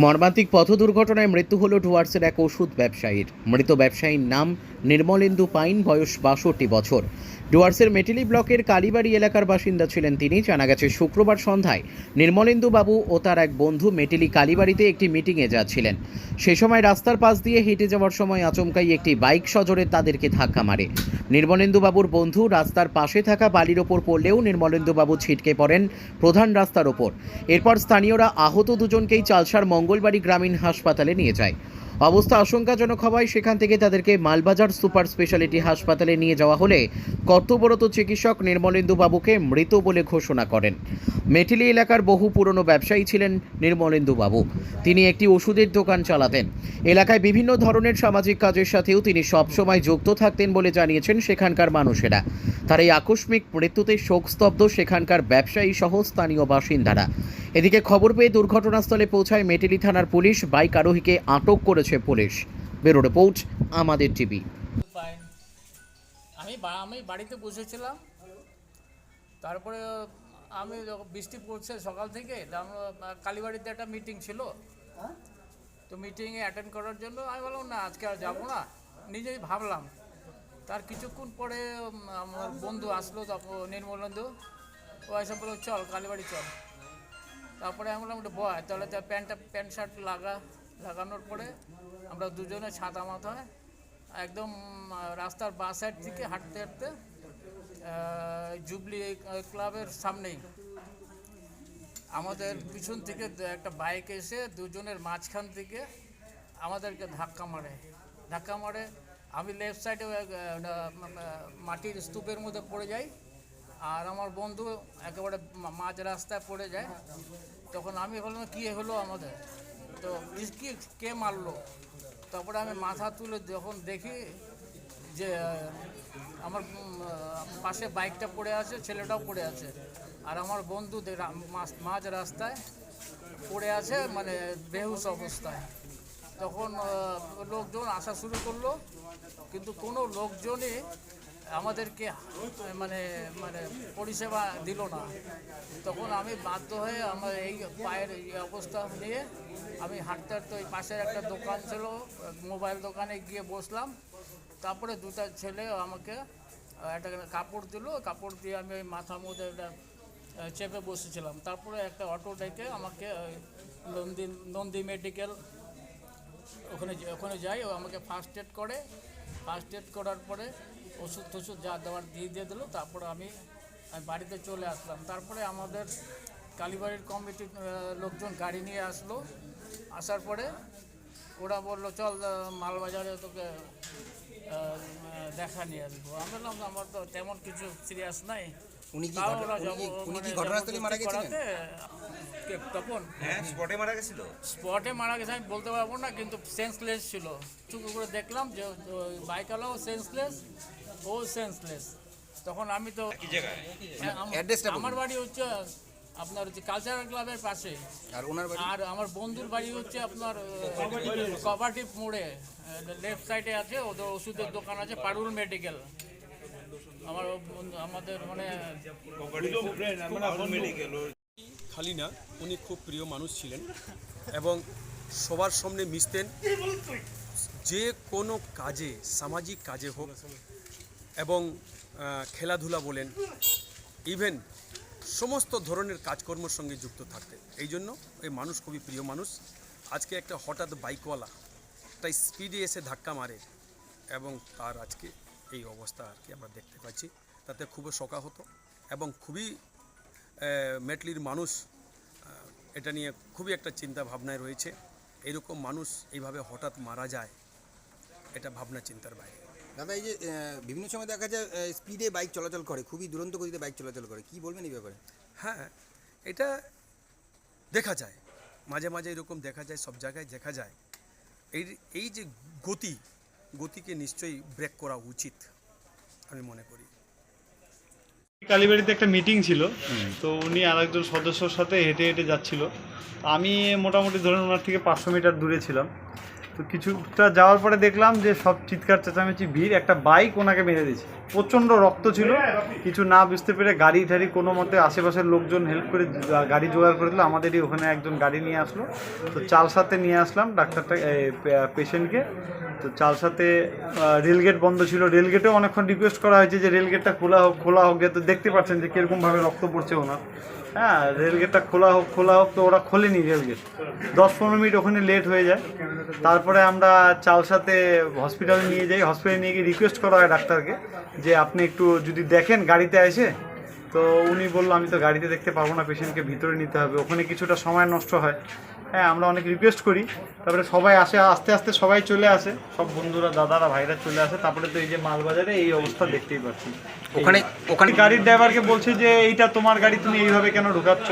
মর্মান্তিক পথ দুর্ঘটনায় মৃত্যু হল ডুয়ার্সের এক ওষুধ ব্যবসায়ীর। মৃত ব্যবসায়ীর নাম নির্মলেন্দু পাইন বয়স বাষট্টি বছর। ডুয়ার্সের মেটিলি ব্লকের কালীবাড়ি এলাকার বাসিন্দা ছিলেন তিনি। জানা গেছে, শুক্রবার সন্ধ্যায় নির্মলেন্দু বাবু ও তার এক বন্ধু মেটিলি কালীবাড়িতে একটি মিটিংয়ে যাচ্ছিলেন। সে সময় রাস্তার পাশ দিয়ে হেঁটে যাওয়ার সময় আচমকাই একটি বাইক সজোরে তাদেরকে ধাক্কা মারে। নির্মলেন্দু বাবুর বন্ধু রাস্তার পাশে থাকা বালির ওপর পড়লেও নির্মলেন্দু বাবু ছিটকে পড়েন প্রধান রাস্তার ওপর। এরপর স্থানীয়রা আহত দুজনকেই চালসার মঙ্গলবাড়ি গ্রামীণ হাসপাতালে নিয়ে যায়। অবস্থা আশঙ্কাজনক হওয়ায় সেখান থেকে তাদেরকে মালবাজার সুপার স্পেশালিটি হাসপাতালে নিয়ে যাওয়া হলে কর্তব্যরত চিকিৎসক নির্মলেন্দু বাবুকে মৃত বলে ঘোষণা করেন। মেটিলি এলাকার বহু পুরনো ব্যবসায়ী ছিলেন নির্মলেন্দু বাবু। তিনি একটি ওষুধের দোকান চালাতেন। এলাকায় বিভিন্ন ধরনের সামাজিক কাজের সাথেও তিনি সবসময় যুক্ত থাকতেন বলে জানিয়েছেন সেখানকার মানুষেরা। তার এই আকস্মিক মৃত্যুতে শোকস্তব্ধ সেখানকার ব্যবসায়ী সহ স্থানীয় বাসিন্দারা। এদিকে খবর পেয়ে দুর্ঘটনাস্থলে পৌঁছায় মেটেলি থানার পুলিশ। বাইক আরোহীকে আটক করেছে পুলিশ। ব্যুরো রিপোর্ট, আমাদের টিভি। আমি আমি বাড়িতে বসেছিলাম। তারপরে আমি যখন বৃষ্টি পড়ছে সকাল থেকে কালীবাড়িতে একটা মিটিং ছিল। তো মিটিংয়ে অ্যাটেন্ড করার জন্য আমি বললাম না আজকে আর যাব না। নিজেই ভাবলাম। তার কিছুক্ষণ পরে আমার বন্ধু আসলো তখন নির্মলেন্দু ও এসে বলল চল কালীবাড়ি চল। তারপরে আমি বললাম "ওটা বয় তাহলে তার প্যান্টটা প্যান্ট শার্ট লাগা লাগানোর পরে আমরা দুজনে ছাতা মাথায় একদম রাস্তার বাঁ সাইড থেকে হাঁটতে হাঁটতে জুবলি ক্লাবের সামনেই। আমাদের পিছন থেকে একটা বাইক এসে দুজনের মাঝখান থেকে আমাদেরকে ধাক্কা মারে। ধাক্কা মারে, আমি লেফট সাইডে মাটির স্তূপের মধ্যে পড়ে যাই। আর আমার বন্ধু একেবারে মাঝ রাস্তায় পড়ে যায়। তখন আমি বললাম, কী হলো আমাদের? তো কি, কে মারলো? তারপরে আমি মাথা তুলে যখন দেখি যে আমার পাশে বাইকটা পড়ে আছে, ছেলেটাও পড়ে আছে। আর আমার বন্ধু মাঝ- রাস্তায় পড়ে আছে মানে বেহুশ অবস্থায়। তখন লোকজন আসা শুরু করল, কিন্তু কোনো লোকজনই আমাদেরকে মানে মানে পরিষেবা দিল না। তখন আমি বাধ্য হয়ে আমার এই পায়ের অবস্থা নিয়ে আমি হাঁটতে হাঁটতে ওই পাশের একটা দোকান ছিল, মোবাইল দোকানে গিয়ে বসলাম। তারপরে দুটা ছেলে আমাকে, একটা কাপড় দিল, কাপড় দিয়ে আমি ওই মাথার মধ্যে একটা চেপে বসেছিলাম। তারপরে একটা অটো ডেকে আমাকে নন্দী নন্দী মেডিকেল ওখানে ওখানে যাই ও আমাকে ফার্স্ট এড করে। ফার্স্ট এড করার পরে ওষুধ টষুধ যা দেওয়ার দিয়ে দিয়ে দিল, তারপরে আমি আমি বাড়িতে চলে আসলাম। তারপরে আমাদের কালীবাড়ির কমিটির লোকজন গাড়ি নিয়ে আসলো। আসার পরে ওরা বলল, চল মালবাজারে তোকে দেখা নিয়ে আসব। আমি বললাম, আমার তো তেমন কিছু সিরিয়াস নাই। উনি কি উনি কি- মানে ঘটনাস্থলে মারা গেছিলেন? করাতে, হ্যাঁ স্পটে মারা গেছিল। স্পটে মারা গেছে আমি বলতে পারব না কিন্তু সেন্সলেস ছিল। চুকু করে দেখলাম যে বাইকওয়ালাও সেন্সলেস ও সেন্সলেস তখন আমি তো হ্যাঁ। আমার বাড়ি হচ্ছে আপনার হচ্ছে কালচারাল ক্লাবের পাশে। আর ওনার আর আমার বন্ধুর বাড়ি হচ্ছে আপনার কপারটিভ মোড়ে। লেফট সাইডে আছে ওদের ওষুধের দোকান আছে পারুল মেডিকেল আমার আমাদের মানে খালি না, উনি খুব প্রিয় মানুষ ছিলেন এবং সবার সামনে মিশতেন। যে কোনো কাজে, সামাজিক কাজে হোক এবং খেলাধুলা বলেন ইভেন সমস্ত ধরনের কাজকর্মের সঙ্গে যুক্ত থাকতেন। এই জন্য এই মানুষ খুবই প্রিয় মানুষ। আজকে একটা হঠাৎ বাইকওয়ালা তাই স্পিডে এসে ধাক্কা মারে এবং তার আজকে এই অবস্থা আর কি আমরা দেখতে পাচ্ছি। তাতে খুবই শোকাহত এবং খুবই মেটলির মানুষ এটা নিয়ে খুবই একটা চিন্তা ভাবনায় রয়েছে। এরকম মানুষ এইভাবে হঠাৎ মারা যায় এটা ভাবনা চিন্তার বাইরে। দাদা এই যে বিভিন্ন সময় দেখা যায় স্পিডে বাইক চলাচল করে খুবই দুরন্ত গতিতে বাইক চলাচল করে। কি বলবেন এই ব্যাপারে? হ্যাঁ এটা দেখা যায়। মাঝে মাঝে এরকম দেখা যায় সব জায়গায় দেখা যায়। এই এই যে গতি গতিকে নিশ্চয়ই ব্রেক করা উচিত আমি মনে করি। কালীবাড়িতে একটা মিটিং ছিল তো উনি আর একজন সদস্যর সাথে হেঁটে হেঁটে যাচ্ছিল। আমি মোটামুটি ধরুন ওনার থেকে পাঁচশো মিটার দূরে ছিলাম। তো কিছুটা যাওয়ার পরে দেখলাম যে সব চিৎকার চেঁচামেচি, ভিড়। একটা বাইক ওনাকে মেরে দিয়েছে। প্রচণ্ড রক্ত ছিল। কিছু না বুঝতে পেরে গাড়ি ঠাড়ি কোনো মতে আশেপাশের লোকজন হেল্প করে গাড়ি জোগাড় করে দিল। আমাদেরই ওখানে একজন গাড়ি নিয়ে আসলো। তো চালসাতে নিয়ে আসলাম ডাক্তারটা পেশেন্টকে তো চালসাতে রেলগেট বন্ধ ছিল। রেলগেটেও অনেকক্ষণ রিকোয়েস্ট করা হয়েছে যে রেলগেটটা খোলা হোক খোলা হোক। তো দেখতে পাচ্ছেন যে কীরকমভাবে রক্ত পড়ছে ওনার। হ্যাঁ রেলগেটটা খোলা হোক খোলা হোক, তো ওরা খোলেনি রেলগেট দশ পনেরো মিনিট ওখানে লেট হয়ে যায়। তারপরে আমরা চালসাতে হসপিটালে নিয়ে যাই। হসপিটালে নিয়ে গিয়ে রিকোয়েস্ট করা হয় ডাক্তারকে যে আপনি একটু যদি দেখেন গাড়িতে এসে তো উনি বলল আমি তো গাড়িতে দেখতে পারব না পেশেন্টকে ভিতরে নিতে হবে। ওখানে কিছুটা সময় নষ্ট হয়। হ্যাঁ আমরা অনেক রিকোয়েস্ট করি। তারপরে সবাই আসে আস্তে আস্তে সবাই চলে আসে। সব বন্ধুরা দাদারা ভাইরা চলে আসে। তারপরে তো এই যে মালবাজারে এই অবস্থা দেখতেই পাচ্ছি। ওখানে ওখানে গাড়ির ড্রাইভারকে বলছে যে এইটা তোমার গাড়ি তুমি এইভাবে কেন ঢুকাচ্ছ?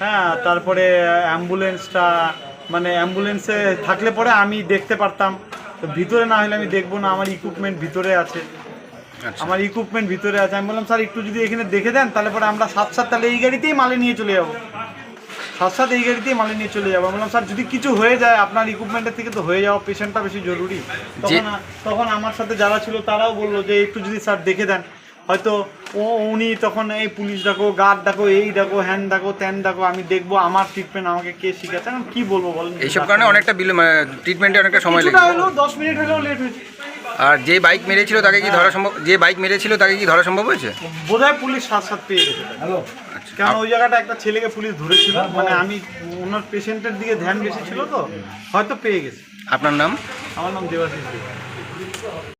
হ্যাঁ তারপরে অ্যাম্বুলেন্সটা মানে অ্যাম্বুলেন্সে থাকলে পরে আমি দেখতে পারতাম। তো ভিতরে না হলে আমি দেখব না আমার ইকুইপমেন্ট ভিতরে আছে। আমার ইকুইপমেন্ট ভিতরে আছে। আমি বললাম স্যার একটু যদি এখানে দেখে দেন তাহলে পরে আমরা সাত সাত তাহলে এই গাড়িতেই মালে নিয়ে চলে যাব। সাত সাত এই গাড়িতেই মালে নিয়ে চলে যাব। বললাম স্যার যদি কিছু হয়ে যায় আপনার ইকুইপমেন্টের থেকে তো হয়ে যাওয়া পেশেন্টটা বেশি জরুরি। তখন তখন আমার সাথে যারা ছিল তারাও বলল যে একটু যদি স্যার দেখে দেন। হয়তো ও উনি তখন এই পুলিশ ডাকো গার্ড ডাকো এই ডাকো হ্যান ডাকো ত্যান ডাকো আমি দেখব আমার ট্রিটমেন্ট আমাকে কে শিখাচ্ছে। আমি কি বলব বলেন এইসব কারণে অনেকটা বিল ট্রিটমেন্টে অনেকটা সময় লেগে হলেও দশ মিনিট হলেও লেট হয়েছে। আর যে বাইক মেরেছিল তাকে কি ধরা সম্ভব যে বাইক মেরেছিল তাকে কি ধরা সম্ভব হয়েছে? বোধহয় পুলিশ সাত সাত পেয়ে গেছে। হ্যালো। কারণ ওই জায়গাটা একটা ছেলেকে পুলিশ ধরেছিল? মানে আমি ওনার পেশেন্টের দিকে ধ্যান বেশি ছিল তো হয়তো পেয়ে গেছে। আপনার নাম? আমার নাম দেবাশিস